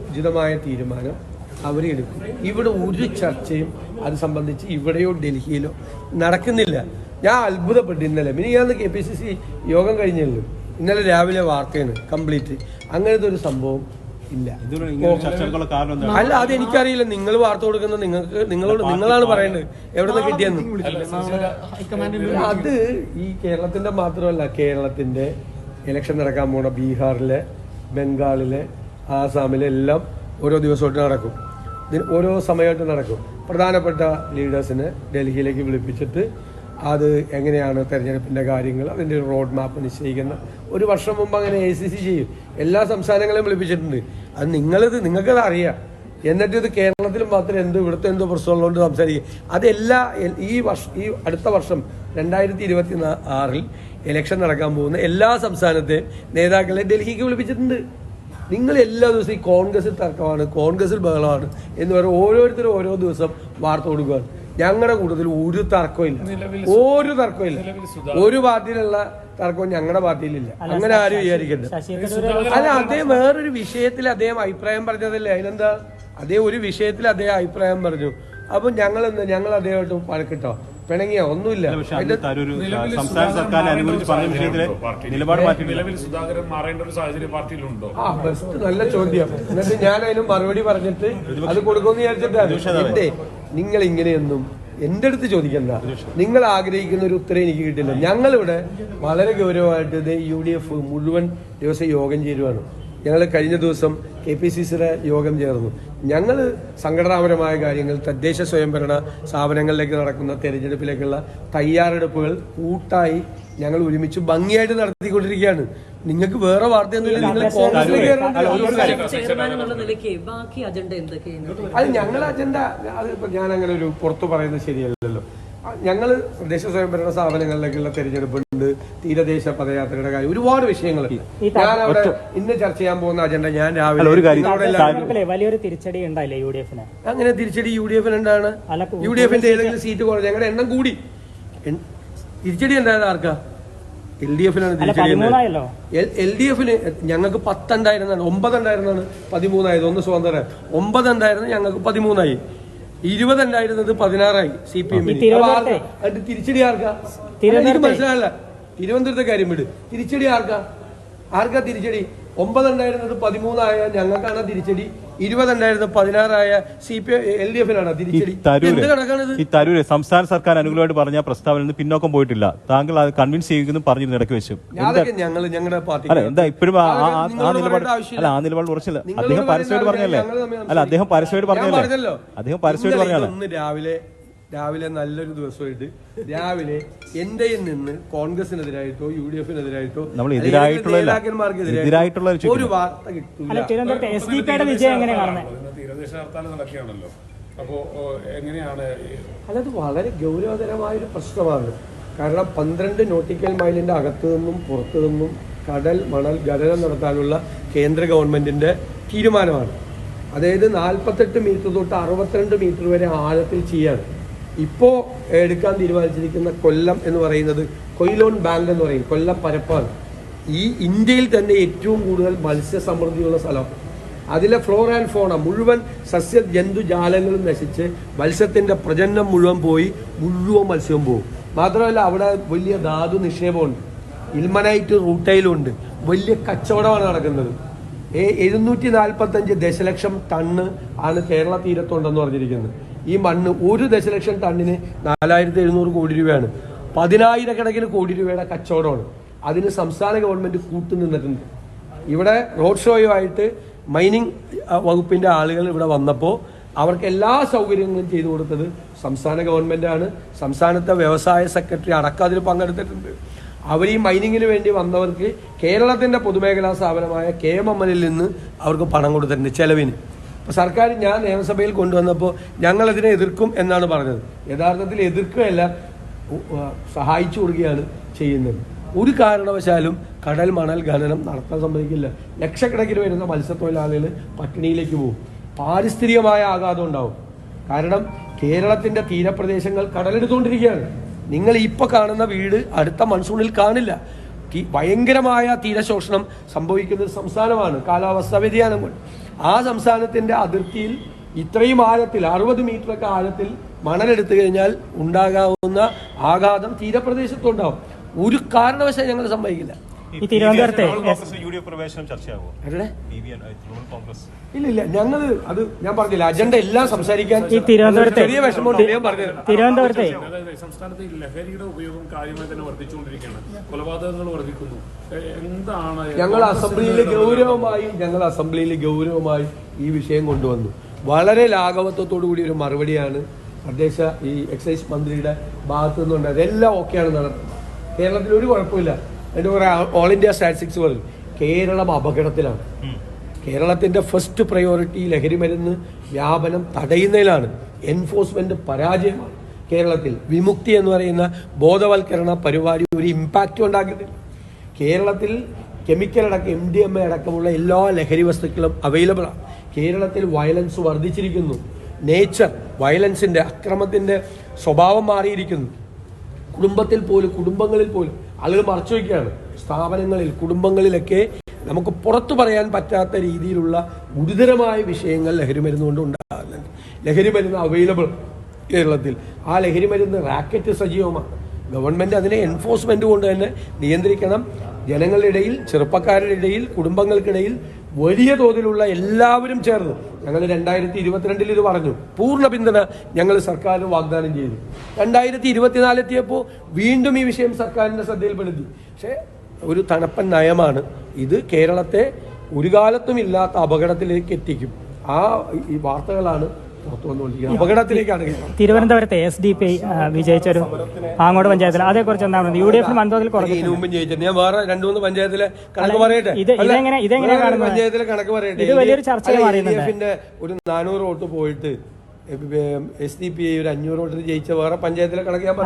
ഉചിതമായ തീരുമാനം അവരെടുക്കും ഇവിടെ ഒരു ചർച്ചയും അത് സംബന്ധിച്ച് ഇവിടെയോ ഡൽഹിയിലോ നടക്കുന്നില്ല. ഞാൻ അത്ഭുതപ്പെട്ടു ഇന്നലെ. മിനിയാന്ന് കെ പി സി സി യോഗം കഴിഞ്ഞല്ലോ. ഇന്നലെ രാവിലെ വാർത്തയാണ് കംപ്ലീറ്റ്. അങ്ങനത്തെ ഒരു സംഭവം ഇല്ല. അല്ല അത് എനിക്കറിയില്ല. നിങ്ങൾ വാർത്ത കൊടുക്കുന്ന നിങ്ങൾക്ക് നിങ്ങളോട് നിങ്ങളാണ് പറയേണ്ടത്. എവിടെ നിന്ന് കിട്ടിയെന്ന്. അത് ഈ കേരളത്തിന്റെ മാത്രമല്ല കേരളത്തിന്റെ ഇലക്ഷൻ നടക്കാൻ പോണ ബീഹാറിലെ ബംഗാളിലെ ആസാമിലെ എല്ലാം ഓരോ ദിവസമായിട്ട് നടക്കും. ഓരോ സമയമായിട്ട് നടക്കും. പ്രധാനപ്പെട്ട ലീഡേഴ്സിനെ ഡൽഹിയിലേക്ക് വിളിപ്പിച്ചിട്ട് അത് എങ്ങനെയാണ് തെരഞ്ഞെടുപ്പിന്റെ കാര്യങ്ങൾ അതിന്റെ ഒരു റോഡ് മാപ്പ് നിശ്ചയിക്കുന്ന ഒരു വർഷം മുമ്പ് അങ്ങനെ എ സി സി ചെയ്യും. എല്ലാ സംസ്ഥാനങ്ങളെയും വിളിപ്പിച്ചിട്ടുണ്ട്. അത് നിങ്ങളിത് നിങ്ങൾക്കത് അറിയാം. എന്നിട്ട് ഇത് കേരളത്തിൽ മാത്രം എന്ത് ഇവിടുത്തെ എന്തോ പ്രശ്നമുള്ളതുകൊണ്ട് സംസാരിക്കും. അതെല്ലാ ഈ വർഷ ഈ അടുത്ത വർഷം രണ്ടായിരത്തി ഇരുപത്തി ആറിൽ ഇലക്ഷൻ നടക്കാൻ പോകുന്ന എല്ലാ സംസ്ഥാനത്തെയും നേതാക്കളെ ഡൽഹിക്ക് വിളിപ്പിച്ചിട്ടുണ്ട്. നിങ്ങൾ എല്ലാ ദിവസവും ഈ കോൺഗ്രസിൽ തർക്കമാണ് കോൺഗ്രസിൽ ബഹളമാണ് എന്ന് പറഞ്ഞ് ഓരോരുത്തരും ഓരോ ദിവസം വാർത്ത കൊടുക്കുകയാണ്. ഞങ്ങളുടെ കൂട്ടത്തിൽ ഒരു തർക്കമില്ല ഒരു തർക്കമില്ല ഒരു പാർട്ടിയിലുള്ള തർക്കവും ഞങ്ങളുടെ പാർട്ടിയിലില്ല. അങ്ങനെ ആരും വിചാരിക്കരുത് അല്ല അദ്ദേഹം വേറൊരു വിഷയത്തിൽ അദ്ദേഹം അഭിപ്രായം പറഞ്ഞതല്ലേ? അതിനെന്താ? അതേ ഒരു വിഷയത്തിൽ അദ്ദേഹം അഭിപ്രായം പറഞ്ഞു. അപ്പൊ ഞങ്ങൾ എന്താ ഞങ്ങൾ അദ്ദേഹമായിട്ട് പഴക്കിട്ടോ പിണങ്ങിയോ ഒന്നുമില്ല. സംസ്ഥാന സർക്കാരിനെ അനുകൂലിച്ച് പറഞ്ഞ വിഷയത്തിൽ നിലപാട് നിലവിൽ സുധാകരൻ മാറേണ്ട ഒരു സാഹചര്യം പാർട്ടിയിലുണ്ടോ? ആ ബെസ്റ്റ് നല്ല ചോദ്യം. എന്നിട്ട് ഞാൻ അതിനും മറുപടി പറഞ്ഞിട്ട് അത് കൊടുക്കുമെന്ന് വിചാരിച്ചിട്ടാണ് നിങ്ങൾ ഇങ്ങനെയൊന്നും എന്റെ അടുത്ത് ചോദിക്കണ്ട. നിങ്ങൾ ആഗ്രഹിക്കുന്ന ഒരു ഉത്തരം എനിക്ക് കിട്ടില്ല. ഞങ്ങളിവിടെ വളരെ ഗൗരവമായിട്ട് ഇത് യു ഡി എഫ് മുഴുവൻ ദിവസം യോഗം ചേരുവാണ്. ഞങ്ങൾ കഴിഞ്ഞ ദിവസം കെ പി സി സിയുടെ യോഗം ചേർന്നു. ഞങ്ങൾ സംഘടനാപരമായ കാര്യങ്ങൾ തദ്ദേശ സ്വയംഭരണ സ്ഥാപനങ്ങളിലേക്ക് നടക്കുന്ന തെരഞ്ഞെടുപ്പിലേക്കുള്ള തയ്യാറെടുപ്പുകൾ കൂട്ടായി ഞങ്ങൾ ഒരുമിച്ച് ഭംഗിയായിട്ട് നടത്തിക്കൊണ്ടിരിക്കുകയാണ്. നിങ്ങൾക്ക് വേറെ വാർത്തയൊന്നുമില്ല നിങ്ങൾ കോൺഗ്രസിലേക്ക് അത് ഞങ്ങളുടെ അജണ്ട അത് ഞാൻ അങ്ങനെ ഒരു പുറത്തു പറയുന്നത് ശരിയല്ലല്ലോ ഞങ്ങൾ തദ്ദേശ സ്വയംഭരണ സ്ഥാപനങ്ങളിലേക്കുള്ള തെരഞ്ഞെടുപ്പുണ്ട്. തീരദേശ പദയാത്രയുടെ കാര്യം. ഒരുപാട് വിഷയങ്ങളുണ്ട് ഞാൻ അവിടെ ഇന്ന് ചർച്ച ചെയ്യാൻ പോകുന്ന അജണ്ട ഞാൻ രാവിലെ വലിയൊരു തിരിച്ചടി ഉണ്ടായില്ലേ യു ഡി എഫിന് അങ്ങനെ തിരിച്ചടി യു ഡി എഫിന് എന്താണ് യു ഡി എഫിന്റെ ഏതെങ്കിലും സീറ്റ് കുറഞ്ഞു. ഞങ്ങളുടെ എണ്ണം കൂടി. തിരിച്ചടി ഉണ്ടായത് ആർക്കാ? എൽ ഡി എഫിനാണ് എൽ ഡി എഫിന് ഞങ്ങൾക്ക് പത്തുണ്ടായിരുന്നാണ് ഒമ്പതുണ്ടായിരുന്നാണ് പതിമൂന്നായത്. ഒന്ന് സ്വതന്ത്രം ഒമ്പതുണ്ടായിരുന്നു ഞങ്ങൾക്ക് പതിമൂന്നായി. ഇരുപതുണ്ടായിരുന്നത് പതിനാറായി സി പി എം എമ്മിന് തിരുവനന്തപുരത്തെ- അത് തിരിച്ചടി ആർക്കാ? എനിക്ക് മനസ്സിലായില്ല. തിരുവനന്തപുരത്തെ കാര്യം വിട്. തിരിച്ചടി ആർക്കാ? ആർക്കാ തിരിച്ചടി? ഒമ്പതുണ്ടായിരുന്നത് പതിമൂന്നായ ഞങ്ങൾക്കാണ് തിരിച്ചടി? ഇരുപതുണ്ടായിരുന്നത് പതിനാറായ സി പി എൽ ഡി എഫിലാണ് തിരിച്ചടി. എന്ത് കണക്കാണിത്? ഈ തരൂര് സംസ്ഥാന സർക്കാർ അനുകൂലമായിട്ട് പറഞ്ഞ പ്രസ്താവന നിന്ന് പിന്നോക്കം പോയിട്ടില്ല. താങ്കൾ അത് കൺവിൻസ് ചെയ്യുന്ന പറഞ്ഞിരുന്നു ഇടയ്ക്ക് വെച്ചു. ഞങ്ങൾ ഞങ്ങളുടെ പാർട്ടി അല്ല എന്താ ഇപ്പോഴും ആ- നിലപാട് അല്ല ആ നിലപാട് ഉറച്ചില്ല അദ്ദേഹം പരസ്യമായിട്ട് പറഞ്ഞല്ലേ അല്ല അദ്ദേഹം പരസ്യമായിട്ട് പറഞ്ഞല്ലേ. അദ്ദേഹം പരസ്യമായിട്ട് ഇന്ന് രാവിലെ രാവിലെ നല്ലൊരു ദിവസമായിട്ട് രാവിലെ എന്റെ നിന്ന് കോൺഗ്രസിനെതിരായിട്ടോ യു ഡി എഫിനെതിരായിട്ടോ നമ്മൾ അല്ലെങ്കിൽ നേതാക്കന്മാർക്കെതിരായിട്ടോ എതിരായിട്ടുള്ള ഒരു വാർത്ത കിട്ടില്ല അപ്പോ എങ്ങനെയാണ് അതത് വളരെ ഗൗരവതരമായ ഒരു പ്രശ്നമാണ്. കാരണം പന്ത്രണ്ട് നോട്ടിക്കൽ മൈലിന്റെ അകത്തു നിന്നും പുറത്തു നിന്നും കടൽ മണൽ ഖനനം നടത്താനുള്ള കേന്ദ്ര ഗവൺമെന്റിന്റെ തീരുമാനമാണ്. അതായത് നാൽപ്പത്തെട്ട് മീറ്റർ തൊട്ട് അറുപത്തിരണ്ട് മീറ്റർ വരെ ആഴത്തിൽ ചെയ്യാണ് ഇപ്പോൾ എടുക്കാൻ തീരുമാനിച്ചിരിക്കുന്ന കൊല്ലം എന്ന് പറയുന്നത് കൊയിലോൺ ബാങ്ക് എന്ന് പറയും കൊല്ലം പരപ്പാണ്. ഈ ഇന്ത്യയിൽ തന്നെ ഏറ്റവും കൂടുതൽ മത്സ്യസമൃദ്ധിയുള്ള സ്ഥലം. അതിലെ ഫ്ലോർ ആൻഡ് ഫോണ മുഴുവൻ സസ്യ ജന്തുജാലങ്ങളും നശിച്ച് മത്സ്യത്തിന്റെ പ്രജനനം മുഴുവൻ പോയി മുഴുവൻ മത്സ്യവും പോകും. മാത്രമല്ല അവിടെ വലിയ ധാതു നിക്ഷേപമുണ്ട്. ഇൽമനൈറ്റ് റൂട്ടയിലുണ്ട് വലിയ കച്ചവടമാണ് നടക്കുന്നത്. എഴുന്നൂറ്റി നാൽപ്പത്തഞ്ച് ദശലക്ഷം ടണ്ണ് ആണ് കേരള തീരത്തുണ്ടെന്ന് പറഞ്ഞിരിക്കുന്നത് ഈ മണ്ണ് ഒരു ദശലക്ഷം ടണ്ണിന് നാലായിരത്തി എഴുന്നൂറ് കോടി രൂപയാണ്. പതിനായിരക്കണക്കിന് കോടി രൂപയുടെ കച്ചവടമാണ്. അതിന് സംസ്ഥാന ഗവൺമെന്റ് കൂട്ടുനിന്നിട്ടുണ്ട് ഇവിടെ റോഡ് ഷോയുമായിട്ട് മൈനിങ് വകുപ്പിന്റെ ആളുകൾ ഇവിടെ വന്നപ്പോൾ അവർക്ക് എല്ലാ സൗകര്യങ്ങളും ചെയ്തു കൊടുത്തത് സംസ്ഥാന ഗവൺമെന്റാണ്. സംസ്ഥാനത്തെ വ്യവസായ സെക്രട്ടറി അടക്കം അതിൽ പങ്കെടുത്തിട്ടുണ്ട്. അവർ ഈ മൈനിങ്ങിന് വേണ്ടി വന്നവർക്ക് കേരളത്തിന്റെ പൊതുമേഖലാ സ്ഥാപനമായ കെ എം എം എല്ലിൽ നിന്ന് അവർക്ക് പണം കൊടുത്തിട്ടുണ്ട് ചെലവിന്. അപ്പോൾ സർക്കാർ ഞാൻ നിയമസഭയിൽ കൊണ്ടുവന്നപ്പോൾ ഞങ്ങളതിനെ എതിർക്കും എന്നാണ് പറഞ്ഞത്. യഥാർത്ഥത്തിൽ എതിർക്കുകയല്ല സഹായിച്ചു കൊടുക്കുകയാണ് ചെയ്യുന്നത്. ഒരു കാരണവശാലും കടൽ മണൽ ഖനനം നടത്താൻ സമ്മതിക്കില്ല. ലക്ഷക്കണക്കിന് വരുന്ന മത്സ്യത്തൊഴിലാളികൾ പട്ടിണിയിലേക്ക് പോകും. പാരിസ്ഥിതികമായ ആഘാതം ഉണ്ടാവും. കാരണം കേരളത്തിന്റെ തീരപ്രദേശങ്ങൾ കടലെടുത്തുകൊണ്ടിരിക്കുകയാണ്. നിങ്ങൾ ഇപ്പൊ കാണുന്ന വീട് അടുത്ത മൺസൂണിൽ കാണില്ല. ഭയങ്കരമായ തീരശോഷണം സംഭവിക്കുന്ന ഒരു സംസ്ഥാനമാണ് കാലാവസ്ഥാ വ്യതിയാനം കൊണ്ട് ആ സംസ്ഥാനത്തിന്റെ അതിർത്തിയിൽ ഇത്രയും ആഴത്തിൽ അറുപത് മീറ്ററൊക്കെ ആഴത്തിൽ മണലെടുത്തു കഴിഞ്ഞാൽ ഉണ്ടാകാവുന്ന ആഘാതം തീരപ്രദേശത്തുണ്ടാവും. ഒരു കാരണവശാലും ഞങ്ങൾ സമ്മതിക്കില്ല ഈ തിരുവനന്തപുരത്തെ ഇല്ല ഇല്ല ഞങ്ങൾ അത് ഞാൻ പറഞ്ഞില്ല. അജണ്ട എല്ലാം സംസാരിക്കാൻ ഈ തിരുവനന്തപുരത്തെ ചെറിയ വിഷമമുണ്ട്. ഞാൻ പറഞ്ഞത് തിരുവനന്തപുരത്തെ സംസ്ഥാനത്ത് ലഹരിയുടെ ഉപയോഗം കാര്യമായി തന്നെ വർദ്ധിച്ചുകൊണ്ടിരിക്കുകയാണ്. കൊലപാതകങ്ങൾ വർദ്ധിക്കുന്നു. എന്താണ് ഞങ്ങൾ അസംബ്ലിയിൽ ഗൗരവമായി ഞങ്ങൾ അസംബ്ലിയിൽ ഗൗരവമായി ഈ വിഷയം കൊണ്ടുവന്നു. വളരെ ലാഘവത്വത്തോടു കൂടി ഒരു മറുപടിയാണ് പ്രദേശ ഈ എക്സൈസ് മന്ത്രിയുടെ ഭാഗത്തു നിന്നുണ്ട് അതെല്ലാം ഓക്കെയാണ് നടത്തുന്നത് കേരളത്തിൽ ഒരു കുഴപ്പമില്ല അതിന്റെ കുറേ ഓൾ ഇന്ത്യ സ്റ്റാറ്റിസ്റ്റിക്സ് പറയും കേരളം അപകടത്തിലാണ്. കേരളത്തിന്റെ ഫസ്റ്റ് പ്രയോറിറ്റി ലഹരി മരുന്ന് വ്യാപനം തടയുന്നതിലാണ്. എൻഫോഴ്സ്മെന്റ് പരാജയമാണ്. കേരളത്തിൽ വിമുക്തി എന്ന് പറയുന്ന ബോധവൽക്കരണ പരിപാടി ഒരു ഇമ്പാക്റ്റ് ഉണ്ടാക്കുന്നില്ല കേരളത്തിൽ കെമിക്കൽ അടക്കം എം ഡി എം എ അടക്കമുള്ള എല്ലാ ലഹരി വസ്തുക്കളും അവൈലബിൾ ആണ്. കേരളത്തിൽ വയലൻസ് വർദ്ധിച്ചിരിക്കുന്നു. നേച്ചർ വയലൻസിന്റെ അക്രമത്തിന്റെ സ്വഭാവം മാറിയിരിക്കുന്നു. കുടുംബത്തിൽ പോലും കുടുംബങ്ങളിൽ പോലും ആളുകൾ മറച്ചു വയ്ക്കുകയാണ്. സ്ഥാപനങ്ങളിൽ കുടുംബങ്ങളിലൊക്കെ നമുക്ക് പുറത്തു പറയാൻ പറ്റാത്ത രീതിയിലുള്ള ഗുരുതരമായ വിഷയങ്ങൾ ലഹരി മരുന്ന് കൊണ്ട് ഉണ്ടാകുന്നുണ്ട്. ലഹരി മരുന്ന് അവൈലബിൾ കേരളത്തിൽ. ആ ലഹരി മരുന്ന് റാക്കറ്റ് സജീവമാണ്. ഗവൺമെന്റ് അതിനെ എൻഫോഴ്സ്മെന്റ് കൊണ്ട് തന്നെ നിയന്ത്രിക്കണം. ജനങ്ങളുടെ ഇടയിൽ ചെറുപ്പക്കാരുടെ ഇടയിൽ കുടുംബങ്ങൾക്കിടയിൽ വലിയ തോതിലുള്ള എല്ലാവരും ചേർന്ന് ഞങ്ങൾ രണ്ടായിരത്തി ഇരുപത്തിരണ്ടിൽ ഇത് പറഞ്ഞു. പൂർണ പിന്തുണ ഞങ്ങൾ സർക്കാരിന് വാഗ്ദാനം ചെയ്തു. രണ്ടായിരത്തി ഇരുപത്തിനാലെത്തിയപ്പോൾ വീണ്ടും ഈ വിഷയം സർക്കാരിന്റെ ശ്രദ്ധയിൽപ്പെടുത്തി. പക്ഷേ ഒരു തണുപ്പൻ നയമാണ്. ഇത് കേരളത്തെ ഒരു കാലത്തും ഇല്ലാത്ത അപകടത്തിലേക്ക് എത്തിക്കും. ആ ഈ വാർത്തകളാണ് പുറത്തു വന്നുകൊണ്ടിരിക്കുന്നത് അപകടത്തിലേക്കാണ് കേരളം തിരുവനന്തപുരത്തെ എസ് ഡി പി വിജയിച്ച ഒരു പാങ്ങോട് പഞ്ചായത്തിൽ അതേക്കുറിച്ച് എന്താണ് പറയുന്നത്? യു ഡി എഫിന് വൻതോതിൽ കുറഞ്ഞു ജയിച്ചിട്ടുണ്ട്. ഞാൻ വേറെ രണ്ടു മൂന്ന് പഞ്ചായത്തിലെ കണക്ക് പറയട്ടെ? ഇത് ഇതെങ്ങനെ- ഇതെങ്ങനെ കാണുന്നത്? പഞ്ചായത്തിലെ കണക്ക് പറയട്ടെ? ഇത് വലിയൊരു ചർച്ചയായി മാറിയിട്ടുണ്ട്. ഒരു നാനൂറ് വോട്ട് പോയിട്ട് എസ് ഡി പി ഒരു അഞ്ഞൂറ് വോട്ടിന് ജയിച്ച വേറെ പഞ്ചായത്തിലെ കണക്ക് ഞാൻ